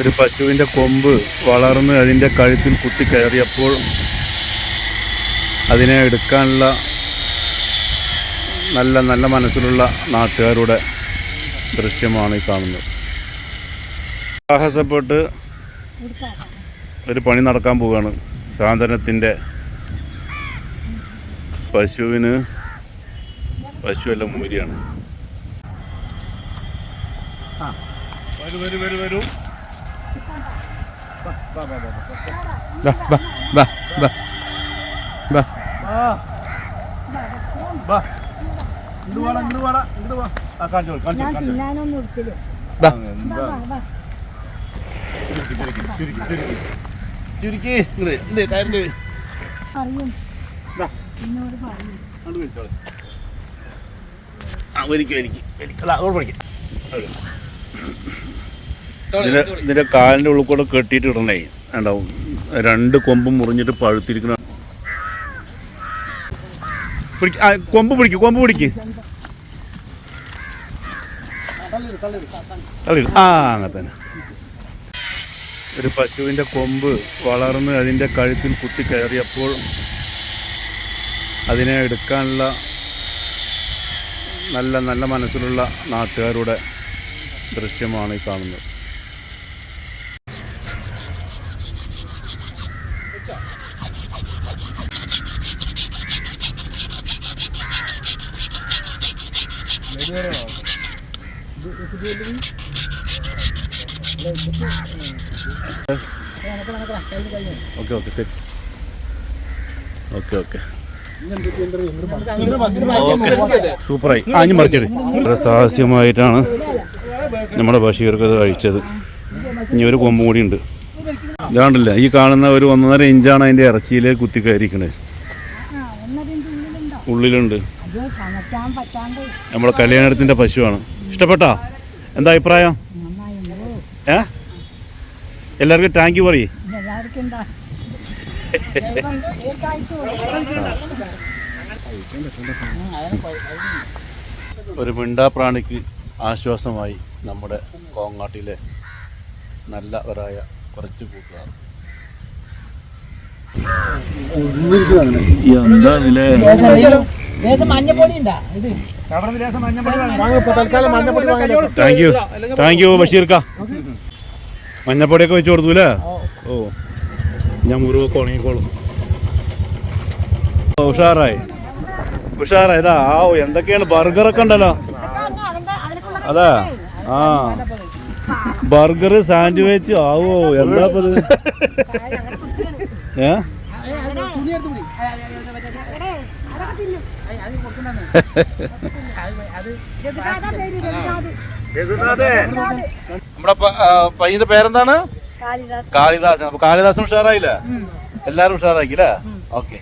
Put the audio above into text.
ഒരു പശുവിന്റെ കൊമ്പ് വളർന്ന് അതിന്റെ കഴുത്തിൽ കുത്തി കയറിയപ്പോൾ അതിനെ എടുക്കാനുള്ള നല്ല നല്ല മനസ്സിലുള്ള നാട്ടുകാരുടെ ദൃശ്യമാണ് ഈ കാണുന്നത്. സാഹസപ്പെട്ട് ഒരു പണി നടക്കാൻ പോവുകയാണ്. സാന്ത്വനത്തിന്റെ പശുവിന് എല്ലാം മൂരിയാണ് വരൂ വരൂ വരൂ വരൂ. ബാ, ബാ, ബാ, ബാ, ബാ. ബാ. va. Va. Va. വാ. ആ, Va. കാണിച്ചോ, ഞാൻ കാണിച്ചോ. തിന്നാനൊന്നും എടുത്തില്ല ബാ. ബാ. ചുരുക്കി, ചുരുക്കി, ചുരുക്കി, ചുരുക്കി. ചുരുക്കി, ഇങ്ങട്, ഇങ്ങട്, കയറിൽ. അറിയും എന്നോട് പറയും അങ്ങട് വലിച്ചോളെ. ആ, വലിക്ക്, വലിക്ക്, വലിക്ക്. അല്ല, അങ്ങോട്ട് ഇതിന്റെ കാലിന്റെ ഉള്ളിൽ കൂടെ കെട്ടിയിട്ട് ഇടണേ. ഉണ്ടാവും രണ്ട് കൊമ്പും മുറിഞ്ഞിട്ട് ആ, കൊമ്പ് പിടിക്ക് കൊമ്പ് പിടിക്ക്. ആ അങ്ങനെ തന്നെ. ഒരു പശുവിന്റെ കൊമ്പ് വളർന്ന് അതിന്റെ കഴുത്തിൽ കുത്തി കയറിയപ്പോൾ അതിനെ എടുക്കാനുള്ള നല്ല നല്ല മനസ്സിലുള്ള നാട്ടുകാരുടെ ദൃശ്യമാണ് ഈ കാണുന്നത്. ഓക്കെ ഓക്കെ ശരി. Okay okay. സൂപ്പറായി. ആ ഇനി മറിച്ചത് വളരെ സാഹസ്യമായിട്ടാണ് നമ്മുടെ ബഷീർക്ക് അത് കഴിച്ചത് ഇനി ഒരു കൊമ്പ് കൂടി ഉണ്ട്. ഇതാണ്ടല്ല ഈ കാണുന്ന ഒരു ഒന്നര ഇഞ്ചാണ് അതിന്റെ ഇറച്ചിയിലേക്ക് കുത്തി കയറിക്കണത് ആ ഒന്നതിന്റെ ഉള്ളിലുണ്ടോ. നമ്മുടെ കല്യാണത്തിന്റെ പശുവാണ്. ഇഷ്ടപ്പെട്ടാ? എന്താ അഭിപ്രായം? ഏ? എല്ലാവർക്കും താങ്ക് യു പറയേ. ഒരു മിണ്ടാപ്രാണിക്ക് ആശ്വാസമായി നമ്മുടെ കോങ്ങാട്ടിലെ നല്ലവരായ കുറച്ച് കൂട്ടുകാർ. എന്താ ഇതിലെ ലേശം മഞ്ഞപ്പൊടി ഉണ്ടാ ഇത്. താങ്ക് യു താങ്ക് യു ബഷീർക്ക. മഞ്ഞപ്പൊടിയൊക്കെ വെച്ച് കൊടുത്തൂലേ ഓ ഞാൻ മുറിവൊക്കെ ഉണങ്ങിക്കോളും. ഉഷാറായി. ഉഷാറായി. ഇതാ ആ എന്തൊക്കെയാണ്? ബർഗറൊക്കെ ഉണ്ടല്ലോ. അതാ ആ. ബർഗർ സാൻഡ്വിച്ച് ആവോ എന്താ ഏ. നമ്മുടെ പയ്യന്റെ പേരെന്താണ്? കാളിദാസ്. കാളിദാസൻ. അപ്പൊ കാളിദാസൻ ഉഷാറായില്ല? എല്ലാരും ഉഷാറാക്കി അല്ലേ ഓക്കെ.